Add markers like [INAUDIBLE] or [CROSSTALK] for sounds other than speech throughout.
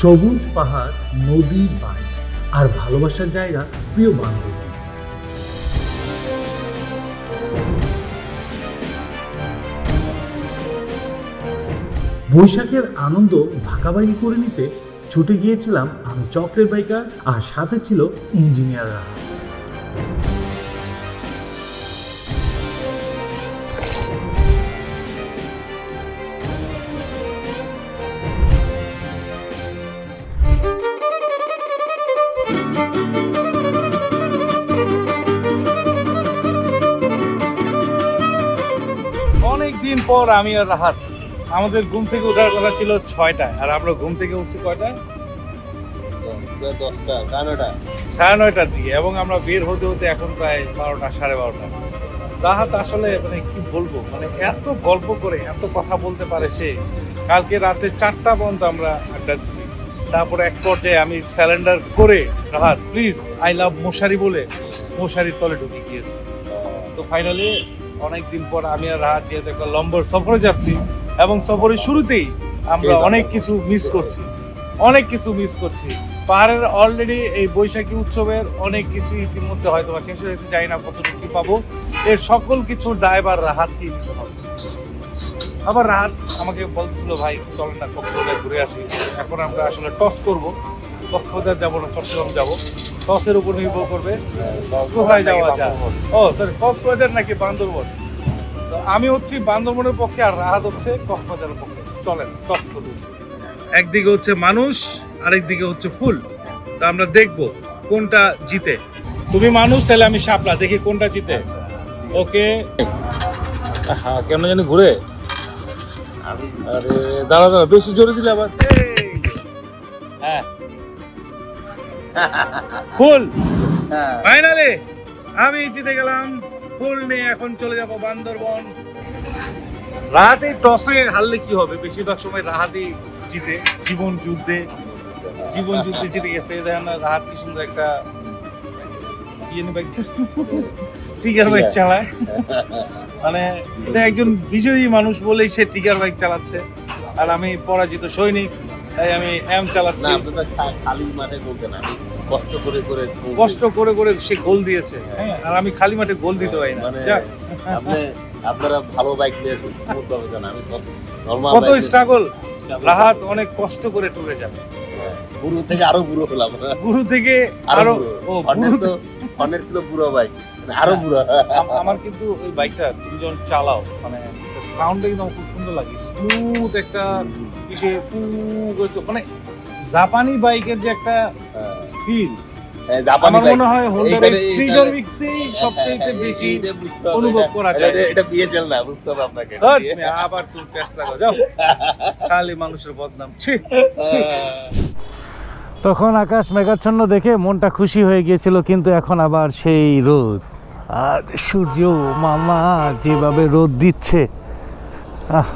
সবুজ পাহাড়, নদী বাড়ি আর ভালোবাসার জায়গা প্রিয় বান্ধব। বৈশাখের আনন্দ ভাগাভাগি করে নিতে ছুটে গিয়েছিলাম আমি চক্রের বাইকার আর সাথে ছিল ইঞ্জিনিয়াররা। পর আমি আর রাহাত আমাদের ঘুম থেকে ওঠার কথা ছিল ছয়টায় আর আমরা ঘুম থেকে উঠছি কয়টায়? দশটা সাড়ে সাড়ে নয়টার দিকে এবং আমরা বের হতে হতে এখন প্রায় বারোটা সাড়ে বারোটা। রাহাত আসলে মানে কি বলব মানে এত গল্প করে এত কথা বলতে পারে সে। কালকে রাতে চারটা পর্যন্ত আমরা আড্ডা দিচ্ছি তারপরে এক পর্যায়ে আমি স্যালেন্ডার করে রাহাত প্লিজ আই লাভ মশারি বলে মশারির তলে ঢুকে গিয়েছি। তো ফাইনালি অনেক দিন পর আমি আর রাহাত যেহেতু একটা লম্বর সফরে যাচ্ছি এবং সফরের শুরুতেই আমরা অনেক কিছু মিস করছি। অনেক কিছু মিস করছি। পাহাড়ের অলরেডি এই বৈশাখী উৎসবের অনেক কিছু ইতিমধ্যে হয়তো বা শেষ হয়েছে জানি না কতটুকু কি পাবো। এর সকল কিছু ড্রাইভার রাহাতকেই নিতে হবে। আবার রাহাত আমাকে বলতেছিল ভাই চলেন না কক্সবাজার ঘুরে আসি। এখন আমরা আসলে টস করব। কক্সবাজার যাব না চট্টগ্রাম যাব। টসের উপর নির্ভর করবে। কোথায় যাওয়া যায়? ও সরি কক্সবাজার নাকি বান্দরবন? তো আমি হচ্ছি বান্দরবনের পক্ষে আর রাহাত হচ্ছে কক্সবাজারের পক্ষে। চলেন টস করব একদিকে হচ্ছে মানুষ, আরেকদিকে হচ্ছে ফুল। তো আমরা দেখব কোনটা জিতে। তুমি মানুষ, তাহলে আমি শাপলা। দেখি কোনটা জিতে। ওকে। হ্যাঁ কেন জানি ঘুরে। আরে, দাঁড়া দাঁড়া, বেশি জোরে দিলে আবার। হ্যাঁ। ফুল। হ্যাঁ। ফাইনালি আমি জিতে গেলাম। ফুল নিয়ে এখন চলে যাব বান্দরবন। রাহাতে টসে হারলে কি হবে? বেশিরভাগ সময় রাহাতেই জিতে জীবন যুদ্ধে জীবন যুদ্ধে জিতে গেছে। দেখেন না রাহাত কি সুন্দর একটা বাইক টিগার বাইক চালায়। মানে এটা একজন বিজয়ী মানুষ বলেই সে টিগার বাইক চালাচ্ছে। আর আমি পরাজিত সৈনিক তাই আমি এম চালাচ্ছি। খালি মাঠে বলতেন আমি কষ্ট করে করে কষ্ট করে করে সে গোল দিয়েছে। হ্যাঁ। আর আমি খালি মাঠে গোল দিতে পারি না। মানে আপনি আপনারা ভালো বাইক নিয়ে আমি কত স্ট্রাগল রাহাত অনেক কষ্ট করে টুরে যাবে। বুড়ো থেকে আরও বুড়ো হলাম গুরু থেকে আরও বুড়ো ও তো অনেক ছিল বুড়ো বাইক আরও বুড়ো। আমার কিন্তু ওই বাইকটা তুমি যখন চালাও। মানে সাউন্ডটা কিন্তু আমার খুব সুন্দর লাগে। স্মুথ একটা কিসে ফু মানে জাপানি বাইকের যে একটা ফিল। আমার মনে হয় হোন্ডার এইখানে- এইখানে- ফ্রিডম উইকতেই সবচেয়ে বেশি এইটা বুঝতে হবে, অনুভব করা যায়। এটা- এটা না বুঝতে হবে আপনাকে আবার তুমি টেস্ট লাগাও যাও। খালি মানুষের বদনাম। ছি ছি। তখন আকাশ মেঘাচ্ছন্ন দেখে মনটা খুশি হয়ে গিয়েছিল কিন্তু এখন আবার সেই রোদ। আর সূর্য মামা যেভাবে রোদ দিচ্ছে আহ,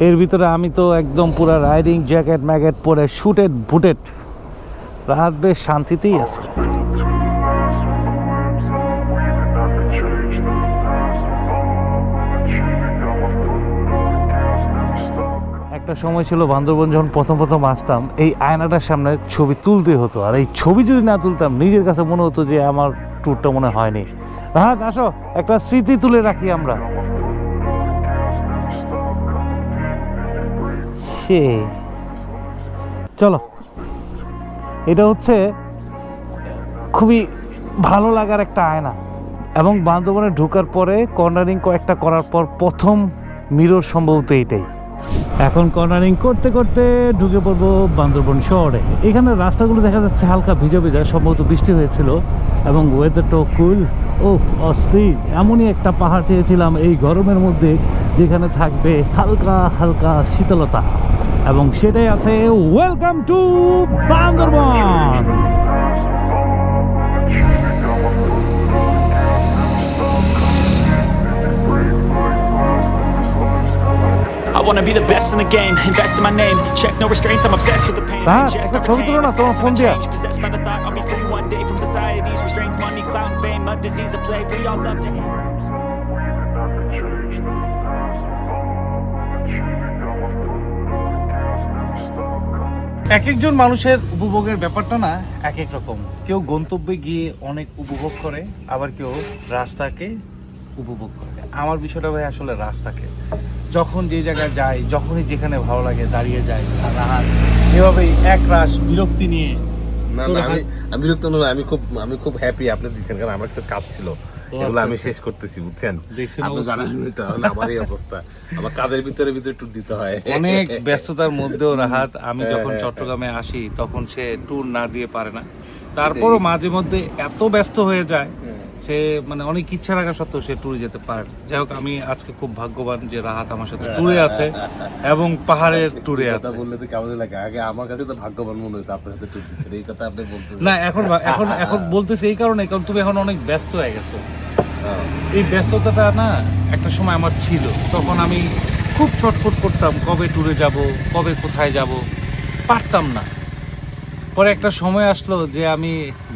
এর ভিতরে আমি তো একদম পুরো রাইডিং জ্যাকেট ম্যাকেট পরে শুটেড বুটেড রাত বেশ শান্তিতেই আছে। একটা সময় ছিল বান্দরবন যখন প্রথম প্রথম আসতাম, এই আয়নাটার সামনে ছবি তুলতে হতো। আর এই ছবি যদি না তুলতাম, নিজের কাছে মনে হতো যে আমার ট্যুরটা মনে হয়নি রাহাত, আসো, একটা স্মৃতি তুলে রাখি আমরা। সে চলো। এটা হচ্ছে খুবই ভালো লাগার একটা আয়না। এবং বান্দরবনে ঢুকার পরে কর্নারিং কয়েকটা করার পর প্রথম মিরর সম্ভবত এটাই এখন কর্নারিং করতে করতে ঢুকে পড়ব বান্দরবন শহরে। এখানে রাস্তাগুলো দেখা যাচ্ছে হালকা ভিজা ভিজা, সম্ভবত বৃষ্টি হয়েছিল এবং ওয়েদারটাও কুল ও অস্থির। এমনই একটা পাহাড় চেয়েছিলাম এই গরমের মধ্যে, যেখানে থাকবে হালকা হালকা শীতলতা। এবং সেটাই আছে welcome to Bandarban. Wanna be the best in the game, invest in my name, check no restraints, I'm obsessed with the pain. Ah, Ingest phone and দিয়া। change, possessed by the thought I'll be free one day from society's restraints, money, clout, and fame, a disease, a plague we all love to hate. এক একজন মানুষের উপভোগের ব্যাপারটা না এক এক রকম কেউ গন্তব্যে গিয়ে অনেক উপভোগ করে আবার কেউ রাস্তাকে উপভোগ করে আমার বিষয়টা ভাই আসলে রাস্তাকে যখন যে জায়গায় যাই যখনই যেখানে ভালো লাগে দাঁড়িয়ে যাই আর রাহাত এভাবেই এক রাস বিরক্তি নিয়ে না না আমি আমি বিরক্ত নই আমি খুব আমি খুব হ্যাপি আপনি দিচ্ছেন কারণ আমার একটা কাজ ছিল। এগুলো আচ্ছা, আমি আচ্ছা। শেষ করতেছি বুঝছেন? আমার এই অবস্থা। আমার কাজের ভিতরে ভিতরে একটু দিতে হয়। অনেক ব্যস্ততার মধ্যেও রাহাত আমি হ্যাঁ, যখন হ্যাঁ, চট্টগ্রামে আসি তখন সে ট্যুর না দিয়ে পারে না। তারপরও মাঝে মধ্যে এত ব্যস্ত হয়ে যায় সে মানে অনেক ইচ্ছা রাখা সত্ত্বেও সে ট্যুরে যেতে পারে যাই হোক আমি আজকে খুব ভাগ্যবান যে রাহাত আমার সাথে ট্যুরে আছে এবং পাহাড়ের ট্যুরে আছে। বললে তো কেমন লাগে? আগে আমার কাছে তো ভাগ্যবান মনে হতো আপনার সাথে ট্যুর দিচ্ছেন। এই কথা আপনি বলতে না এখন এখন এখন বলতেছি এই কারণে কারণ তুমি এখন অনেক ব্যস্ত হয়ে গেছো। হ্যাঁ। এই ব্যস্ততাটা না একটা সময় আমার ছিল। তখন আমি খুব ছটফট করতাম কবে ট্যুরে যাব কবে কোথায় যাব পারতাম না। পরে একটা সময় আসলো যে আমি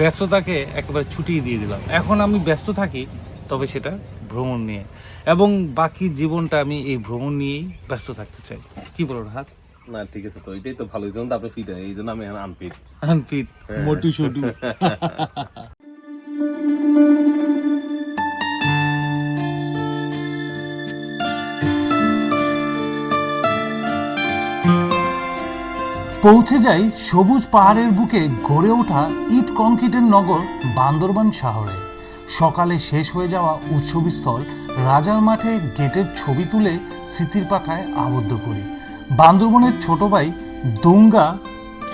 ব্যস্ততাকে একেবারে ছুটিয়ে দিয়ে দিলাম। এখন আমি ব্যস্ত থাকি তবে সেটা ভ্রমণ নিয়ে। এবং বাকি জীবনটা আমি এই ভ্রমণ নিয়েই ব্যস্ত থাকতে চাই। কি বলো হাত না ঠিক আছে তো এটাই তো ভালো। এই জন্য আপনি ফিট এই জন্য আমি আনফিট আনফিট মোটু শুটু পৌঁছে যাই সবুজ পাহাড়ের বুকে গড়ে ওঠা ইট কংক্রিটের নগর বান্দরবান শহরে। সকালে শেষ হয়ে যাওয়া উৎসবস্থল রাজার মাঠে গেটের ছবি তুলে স্মৃতির পাতায় আবদ্ধ করি। বান্দরবনের ছোট ভাই দুঙ্গা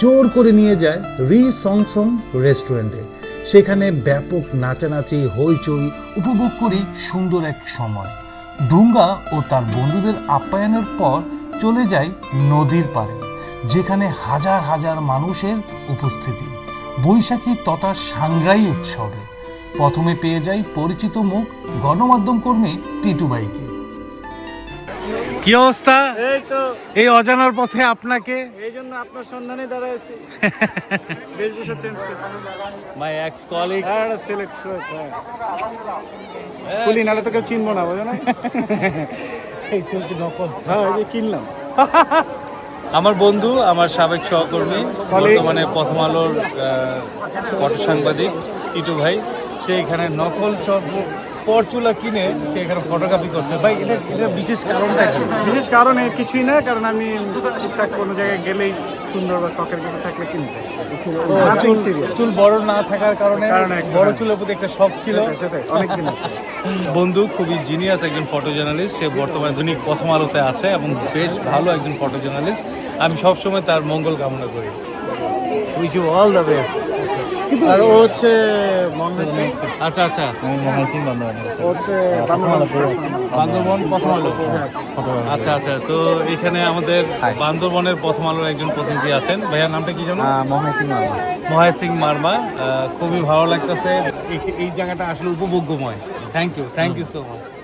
জোর করে নিয়ে যায় রি সংসং রেস্টুরেন্টে। সেখানে ব্যাপক নাচানাচি, হইচই উপভোগ করি সুন্দর এক সময়। ডুঙ্গা ও তার বন্ধুদের আপ্যায়নের পর চলে যায় নদীর পাড়ে। যেখানে হাজার হাজার মানুষের উপস্থিতি। বৈশাখী তথা সাংগ্রাই উৎসবে। প্রথমে পেয়ে যাই পরিচিত মুখ গণমাধ্যম কর্মী টিটু ভাইকে কি অবস্থা? এই তো। এই অজানার পথে আপনাকে? এই জন্য আপনার সন্ধানে দাঁড়াইছি। [LAUGHS] বেশভূষা চেঞ্জ করছি। মাই এক্স কলিগ হ্যাঁ। সিলেক্ট খুলি নালে তো কেউ চিনবো না বোঝো না? [LAUGHS] এই চলতি নকল। হ্যাঁ এই কিনলাম। [LAUGHS] আমার বন্ধু আমার সাবেক সহকর্মী বর্তমানে প্রথম আলোর সাংবাদিক টিটু ভাই সে এখানে নকল চপ পরচুলা কিনে সে এখানে ফটোগ্রাফি করছে। ভাই এটা এটা বিশেষ কারণটা কি? বিশেষ কারণে কিছুই না কারণ আমি টুকটাক কোনো জায়গায় গেলেই সুন্দর বা শখের কিছু থাকলে কিনতে। চুল বড় না থাকার কারণে বড় চুলের প্রতি একটা শখ ছিল। অনেকদিন বন্ধু খুবই জিনিয়াস একজন ফটো জার্নালিস্ট সে বর্তমানে দৈনিক প্রথম আলোতে আছে এবং বেশ ভালো একজন ফটো জার্নালিস্ট আমি সবসময় তার মঙ্গল কামনা করি। Wish you all the best আর ও হচ্ছে মহেশ সিং। আচ্ছা আচ্ছা। ও হচ্ছে বান্দরবন। প্রথম আলো আচ্ছা আচ্ছা। তো এখানে আমাদের বান্দরবনের প্রথম আলোর একজন প্রতিনিধি আছেন। ভাইয়ার নামটা কি জানো? মহেশ সিং মার্মা। খুবই ভালো লাগতেছে। এই- এই জায়গাটা আসলে উপভোগ্যময়। Thank you thank you so much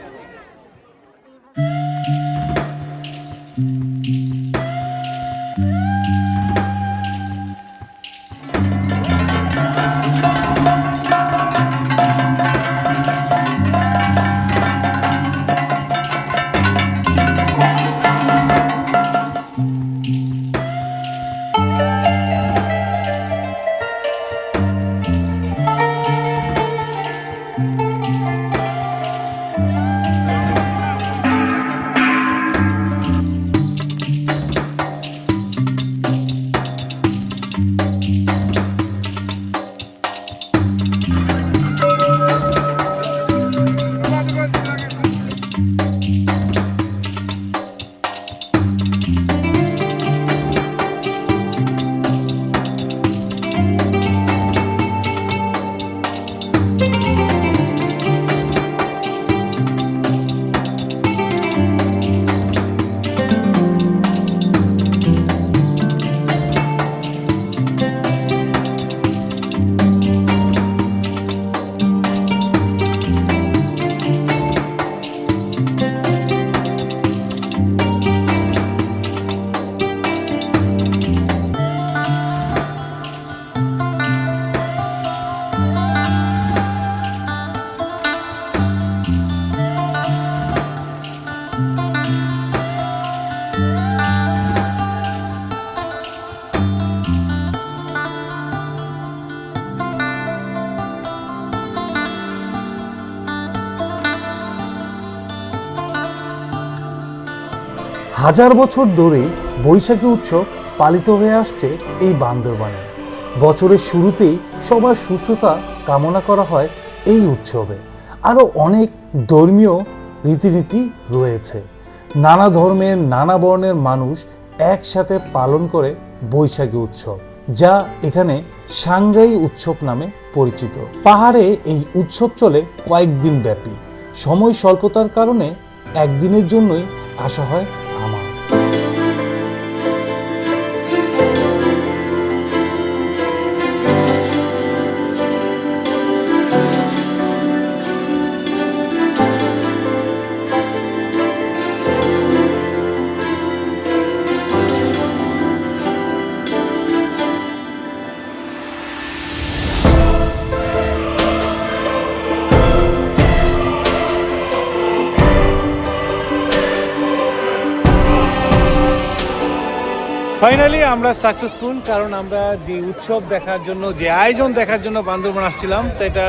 হাজার বছর ধরেই বৈশাখী উৎসব পালিত হয়ে আসছে এই বান্দরবানে। বছরের শুরুতেই সবার সুস্থতা কামনা করা হয় এই উৎসবে। আরও অনেক ধর্মীয় রীতিনীতি রয়েছে। নানা ধর্মের, নানা বর্ণের মানুষ একসাথে পালন করে বৈশাখী উৎসব, যা এখানে সাংরাই উৎসব নামে পরিচিত। পাহাড়ে এই উৎসব চলে কয়েকদিন ব্যাপী। সময় স্বল্পতার কারণে একদিনের জন্যই আসা হয় আমার ফাইনালি আমরা সাকসেসফুল কারণ আমরা যে উৎসব দেখার জন্য, যে আয়োজন দেখার জন্য বান্দরবান আসছিলাম, তো এটা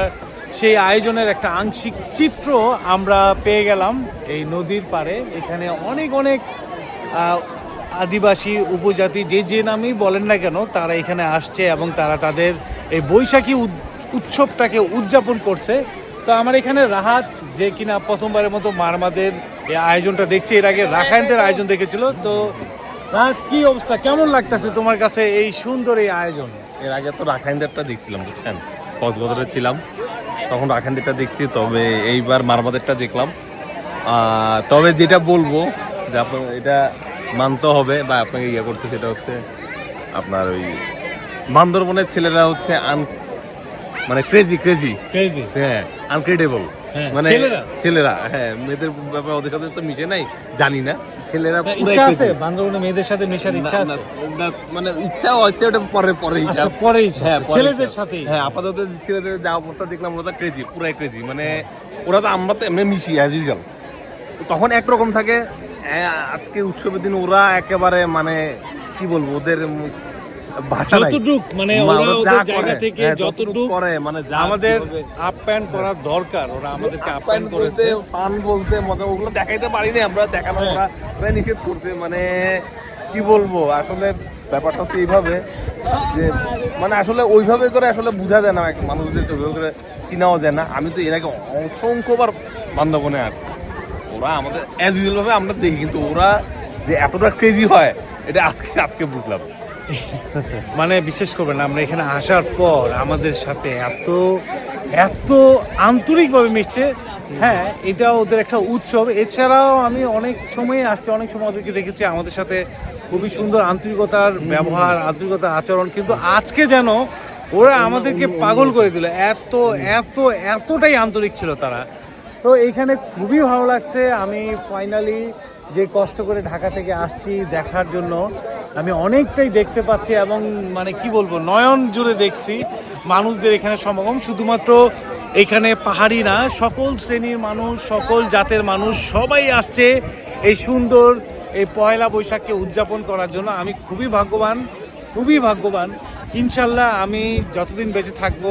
সেই আয়োজনের একটা আংশিক চিত্র আমরা পেয়ে গেলাম এই নদীর পাড়ে। এখানে অনেক অনেক আদিবাসী, উপজাতি, যে যে নামই বলেন না কেন, তারা এখানে আসছে এবং তারা তাদের এই বৈশাখী উৎসবটাকে উদযাপন করছে। তো আমার এখানে রাহাত, যে কিনা প্রথমবারের মতো মারমাদের এই আয়োজনটা দেখছে, এর আগে রাখায়নদের আয়োজন দেখেছিল, তো রাহাত কি অবস্থা? কেমন লাগতেছে তোমার কাছে এই সুন্দর এই আয়োজন? এর আগে তো রাখাইনদেরটা দেখছিলাম বুঝছেন? কক্সবাজারে ছিলাম তখন রাখাইনদেরটা দেখছি তবে এইবার মারমাদেরটা দেখলাম। তবে যেটা বলব যে আপনার এটা মানতে হবে বা আপনাকে ইয়ে করতে সেটা হচ্ছে আপনার ওই বান্দরবনের ছেলেরা হচ্ছে আন মানে ক্রেজি ক্রেজি ক্রেজি হ্যাঁ আনক্রেডিবল মানে ছেলেরা? ছেলেরা হ্যাঁ মেয়েদের ব্যাপারে ওদের সাথে তো মিশে নাই জানি না। ছেলেরা ইচ্ছা আছে বান্দরবনে মেয়েদের সাথে মেশার ইচ্ছা আছে? মানে ইচ্ছাও আছে ওটা পরে পরে হিসাব পরে ইচ্ছা হ্যাঁ ছেলেদের সাথে হ্যাঁ আপাতত ছেলেদের যা অবস্থা দেখলাম ওরা তো ক্রেজি পুরাই ক্রেজি মানে ওরা তো আমরা তো এমনি মিশি অ্যাজ ইউজুয়াল তখন একরকম থাকে আজকে উৎসবের দিন ওরা একেবারে মানে কি বলব ওদের ভাষা নাই। যতটুক মানে ওরা ওদের জায়গা থেকে হ্যাঁ, যতটুক করে মানে আমাদের করার দরকার ওরা আমাদেরকে করেছে। ফান বলতে মজা ওগুলো দেখাইতে পারিনি আমরা দেখানো হ্যাঁ। ওরা ওরা নিষেধ করছে মানে কি বলব আসলে ব্যাপারটা হচ্ছে এইভাবে যে মানে আসলে ওইভাবে করে আসলে বোঝা যায় না মানুষদের ওইভাবে করে চিনাও যায় না। আমি তো এর আগে অসংখ্যবার বান্ধবনে আছি। ওরা আমাদের অ্যাজ ইউজুয়াল ভাবে আমরা দেখি কিন্তু ওরা যে এতটা ক্রেজি হয় এটা আজকে আজকে বুঝলাম। মানে বিশ্বাস করবেন আমরা এখানে আসার পর আমাদের সাথে এত এত আন্তরিকভাবে মিশছে। হ্যাঁ এটা ওদের একটা উৎসব। এছাড়াও আমি অনেক সময় আসছি অনেক সময় ওদেরকে দেখেছি আমাদের সাথে খুবই সুন্দর আন্তরিকতার ব্যবহার আন্তরিকতার আচরণ কিন্তু আজকে যেন ওরা আমাদেরকে পাগল করে দিল। এত এত এতটাই আন্তরিক ছিল তারা। তো এইখানে খুবই ভালো লাগছে। আমি ফাইনালি যে কষ্ট করে ঢাকা থেকে আসছি দেখার জন্য আমি অনেকটাই দেখতে পাচ্ছি এবং মানে কি বলব, নয়ন জুড়ে দেখছি মানুষদের এখানে সমাগম। শুধুমাত্র এখানে পাহাড়ি না, সকল শ্রেণির মানুষ, সকল জাতের মানুষ, সবাই আসছে এই সুন্দর এই পয়লা বৈশাখকে উদযাপন করার জন্য। আমি খুবই ভাগ্যবান খুবই ভাগ্যবান। ইনশাল্লাহ আমি যতদিন বেঁচে থাকব,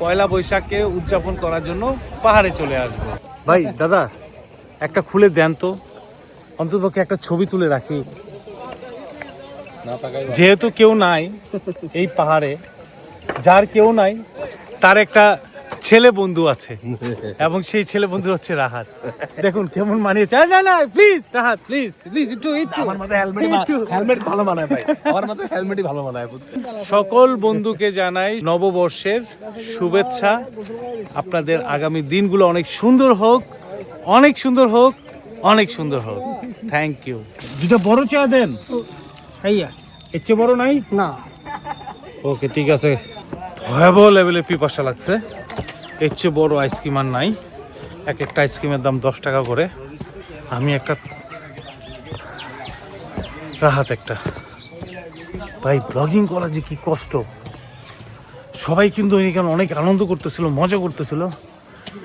পয়লা বৈশাখকে উদযাপন করার জন্য পাহাড়ে চলে আসব। ভাই, দাদা, একটা খুলে দেন তো। অন্ততপক্ষে একটা ছবি তুলে রাখি। যেহেতু কেউ নাই এই পাহাড়ে যার কেউ নাই তার একটা ছেলে বন্ধু আছে। এবং সেই ছেলে বন্ধু হচ্ছে রাহাত। দেখুন কেমন মানিয়েছে। না না প্লিজ রাহাত প্লিজ প্লিজ একটু একটু। আমার মাথায় হেলমেট। হেলমেট ভালো মানায় ভাই। আমার মাথায় হেলমেটই ভালো মানায় সকল বন্ধুকে জানাই নববর্ষের শুভেচ্ছা। আপনাদের আগামী দিনগুলো অনেক সুন্দর হোক অনেক সুন্দর হোক অনেক সুন্দর হোক। থ্যাংক ইউ দুটো বড় চা দেন। ভাইয়া এর চেয়ে বড় নাই? না। ওকে ঠিক আছে। ভয়াবহ লেভেলের পিপাসা লাগছে। এর চেয়ে বড় আইসক্রিম আর নাই। এক একটা আইসক্রিমের দাম দশ টাকা করে। আমি একটা রাহাত একটা। ভাই ব্লগিং করা যে কি কষ্ট। সবাই কিন্তু এখানে অনেক আনন্দ করতেছিল মজা করতেছিল।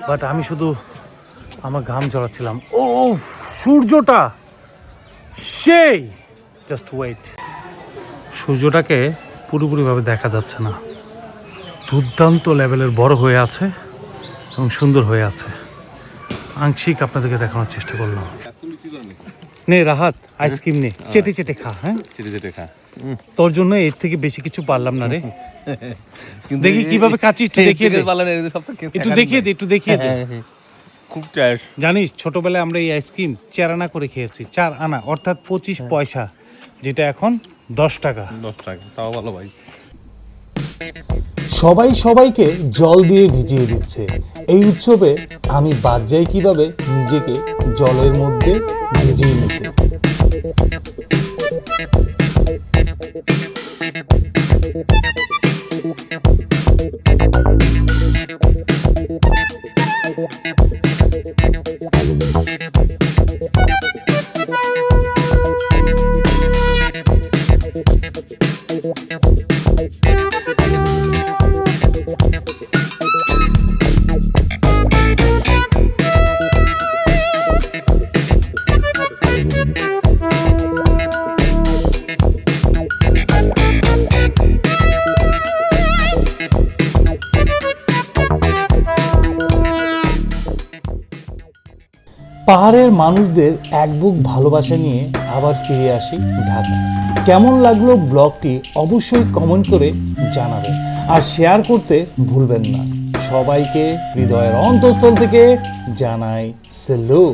বাট আমি শুধু আমার ঘাম ঝরাচ্ছিলাম। ও সূর্যটা! সেই! Just wait. সূর্যটাকে পুরোপুরিভাবে দেখা যাচ্ছে না। দুর্দান্ত লেভেলের বড় হয়ে আছে এবং সুন্দর হয়ে আছে। আংশিক আপনাদেরকে দেখানোর চেষ্টা করলাম। নে রাহাত আইসক্রিম নে। চেটে চেটে খা হ্যাঁ? চেটে চেটে খা। তোর জন্য এর থেকে বেশি কিছু পারলাম না রে। কিন্তু দেখি কীভাবে খাচ্ছিস একটু দেখিয়ে দে। একটু দেখিয়ে। দে একটু দেখিয়ে দে। হ্যাঁ, হ্যাঁ। খুব জানিস ছোটবেলায় আমরা এই আইসক্রিম চার আনা করে খেয়েছি। চার আনা অর্থাৎ পঁচিশ পয়সা। যেটা এখন দশ টাকা। দশ টাকা তাও ভালো ভাই। সবাই সবাইকে জল দিয়ে ভিজিয়ে দিচ্ছে। এই উৎসবে আমি বাদ যাই কীভাবে নিজেকে জলের মধ্যে ভিজিয়ে নিতে। পাহাড়ের মানুষদের এক বুক ভালোবাসা নিয়ে আবার ফিরে আসি ঢাকা কেমন লাগল ব্লগটি অবশ্যই কমেন্ট করে জানাবেন। আর শেয়ার করতে ভুলবেন না। সবাইকে হৃদয়ের অন্তঃস্থল থেকে জানাই সেলু